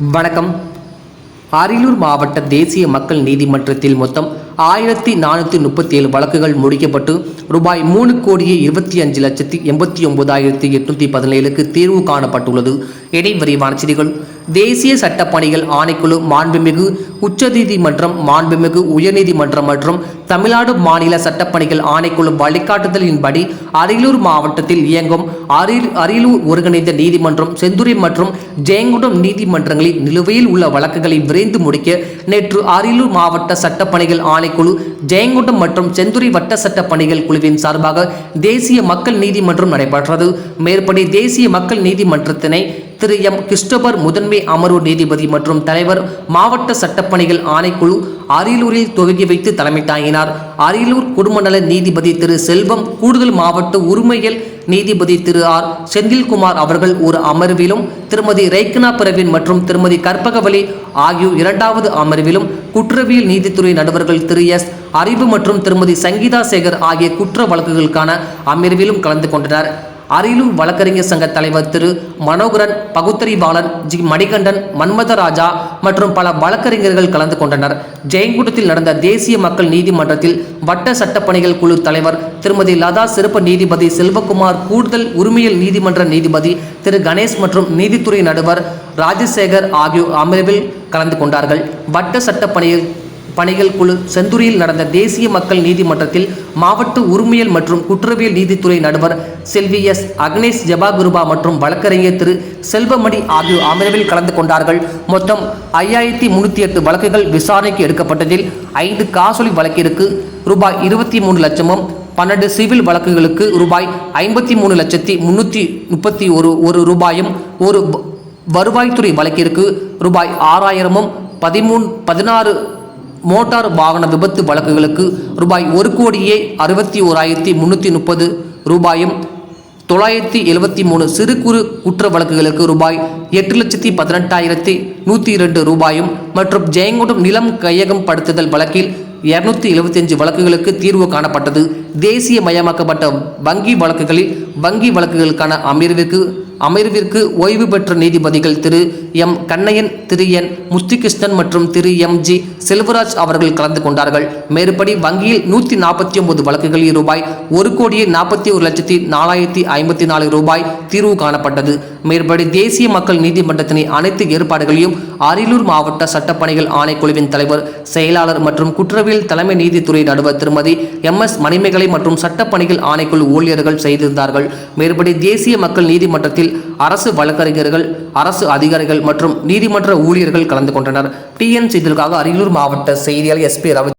வணக்கம். அரியலூர் மாவட்ட தேசிய மக்கள் நீதிமன்றத்தில் மொத்தம் ஆயிரத்தி நானூற்றி முப்பத்தி ஏழு வழக்குகள் முடிக்கப்பட்டு ரூபாய் மூணு கோடியே இருபத்தி அஞ்சு லட்சத்தி எண்பத்தி ஒன்பதாயிரத்தி எட்நூற்றி பதினேழுக்கு தீர்வு காணப்பட்டுள்ளது. இணை விரிவான செய்திகள். தேசிய சட்டப்பணிகள் ஆணைக்குழு மாண்புமிகு உச்சநீதிமன்றம் மாண்புமிகு உயர்நீதிமன்றம் மற்றும் தமிழ்நாடு மாநில சட்டப்பணிகள் ஆணைக்குழு வழிகாட்டுதலின்படி அரியலூர் மாவட்டத்தில் இயங்கும் அரியலூர் ஒருங்கிணைந்த நீதிமன்றம் செந்துறை மற்றும் ஜெயங்குடம் நீதிமன்றங்களில் நிலுவையில் உள்ள வழக்குகளை விரைந்து முடிக்க நேற்று அரியலூர் மாவட்ட சட்டப்பணிகள் ஆணைக்குழு ஜெயங்குண்டம் மற்றும் செந்துறை வட்ட சட்ட பணிகள் குழுவின் சார்பாக தேசிய மக்கள் நீதிமன்றம் நடைபெற்றது. மேற்படி தேசிய மக்கள் நீதிமன்றத்தினை திரு எம் கிறிஸ்டபர் முதன்மை அமர்வு நீதிபதி மற்றும் தலைவர் மாவட்ட சட்டப்பணிகள் ஆணைக்குழு அரியலூரில் துவங்கி வைத்து தலைமை தாங்கினார். அரியலூர் குடும்பநல நீதிபதி திரு செல்வம் கூடுதல் மாவட்ட உரிமையல் நீதிபதி திரு ஆர். செந்தில்குமார் அவர்கள் ஒரு அமர்விலும் திருமதி ரைக்னா பிரவீன் மற்றும் திருமதி கற்பகவலி ஆகியோர் இரண்டாவது அமர்விலும் குற்றவியல் நீதித்துறை நடுவர்கள் திரு எஸ். அறிவு மற்றும் திருமதி சங்கீதா சேகர் ஆகிய குற்ற வழக்குகளுக்கான அமர்விலும் கலந்து கொண்டனர். அரியலூர் வழக்கறிஞர் சங்க தலைவர் திரு மனோகரன் பகுத்தறிவாளன் ஜி. மணிகண்டன் மன்மதராஜா மற்றும் பல வழக்கறிஞர்கள் கலந்து கொண்டனர். ஜெயங்குட்டத்தில் நடந்த தேசிய மக்கள் நீதிமன்றத்தில் வட்ட சட்டப்பணிகள் குழு தலைவர் திருமதி லதா சிறப்பு நீதிபதி செல்வகுமார் கூடுதல் உரிமையல் நீதிமன்ற நீதிபதி திரு கணேஷ் மற்றும் நீதித்துறை நடுவர் ராஜசேகர் ஆகியோர் அமர்வில் கலந்து கொண்டார்கள். வட்ட சட்டப்பணியில் பணிகள் குழு செந்துரியில் நடந்த தேசிய மக்கள் நீதிமன்றத்தில் மாவட்ட உரிமையல் மற்றும் குற்றவியல் நீதித்துறை நடுவர் செல்வி எஸ் அக்னேஷ் ஜபாகுருபா மற்றும் வழக்கறிஞர் திரு செல்வமணி ஆகியோர் அமர்வில் கலந்து கொண்டார்கள். மொத்தம் ஐயாயிரத்தி முன்னூற்றி எட்டு வழக்குகள் விசாரணைக்கு எடுக்கப்பட்டதில் ஐந்து காசோலி வழக்கிற்கு ரூபாய் இருபத்தி மூணு லட்சமும் பன்னெண்டு சிவில் வழக்குகளுக்கு ரூபாய் ஐம்பத்தி மூணு லட்சத்தி முன்னூற்றி முப்பத்தி ஒரு ஒரு ரூபாயும் ஒரு வருவாய்த்துறை வழக்கிற்கு ரூபாய் ஆறாயிரமும் பதிமூணு பதினாறு மோட்டார் வாகன விபத்து வழக்குகளுக்கு ரூபாய் ஒரு கோடியே அறுபத்தி ஓராயிரத்தி முந்நூற்றி முப்பது ரூபாயும் தொள்ளாயிரத்தி எழுபத்தி மூணு சிறு குறு குற்ற வழக்குகளுக்கு ரூபாய் எட்டு லட்சத்தி பதினெட்டாயிரத்தி நூற்றி இரண்டு ரூபாயும் மற்றும் ஜெயங்கொண்டம் நிலம் கையகம் படுத்துதல் வழக்கில் இருநூத்தி எழுபத்தஞ்சு வழக்குகளுக்கு தீர்வு காணப்பட்டது. தேசிய மயமாக்கப்பட்ட வங்கி வழக்குகளில் வங்கி வழக்குகளுக்கான அமர்விற்கு அமர்விற்கு ஓய்வு பெற்ற நீதிபதிகள் திரு எம். கண்ணையன் திரு என். முத்துகிருஷ்ணன் மற்றும் திரு எம். ஜி. செல்வராஜ் அவர்கள் கலந்து கொண்டார்கள். மேற்படி வங்கியில் நூற்றி நாற்பத்தி ஒன்பது வழக்குகளில் ரூபாய் ஒரு கோடியே நாற்பத்தி ஒரு லட்சத்தி நாலாயிரத்தி ஐம்பத்தி நாலு ரூபாய் தீர்வு காணப்பட்டது. மேற்படி தேசிய மக்கள் நீதிமன்றத்தினை அனைத்து ஏற்பாடுகளையும் அரியலூர் மாவட்ட சட்டப்பணிகள் ஆணைக்குழுவின் தலைவர் செயலாளர் மற்றும் குற்றவியல் தலைமை நீதித்துறை நடுவர் திருமதி எம். எஸ். மணிமேகலை மற்றும் சட்டப்பணிகள் ஆணைக்குழு ஊழியர்கள் செய்திருந்தார்கள். மேற்படி தேசிய மக்கள் நீதிமன்றத்தில் அரசு வழக்கறிஞர்கள் அரசு அதிகாரிகள் மற்றும் நீதிமன்ற ஊழியர்கள் கலந்து கொண்டனர். டிஎன் செய்திகளுக்காக அரியலூர் மாவட்ட செய்தியாளர் எஸ்பி ரவி